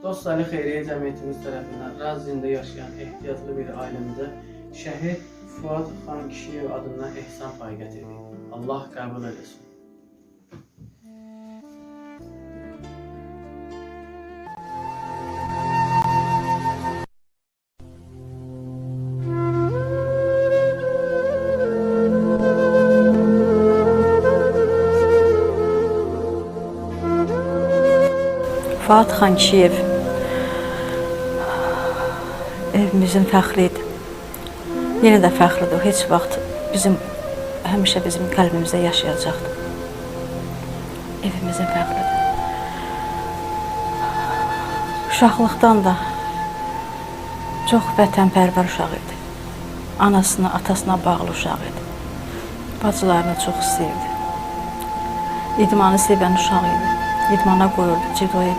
Dostları Xeyriyyə Cəmiyyətimiz tərəfindən Razində yaşayan ehtiyaclı bir ailəmizə şəhid Fuad Xan Kişiyev adından ehsan payı gətirdik. Allah qəbul eləsin. Fuat Xankişiyev evimizin fəxridir. Yenə də fəxridir. O heç vaxt bizim həmişə bizim qəlbimizdə yaşayacaqdır. Evimizin fəxridir. Uşaqlıqdan da çox vətənpərvər uşaq idi. Anasına, atasına bağlı uşaq idi. Bacılarını çox istəyirdi. İdmanı sevən uşaq idi. İdmana qoyurdu, cidoya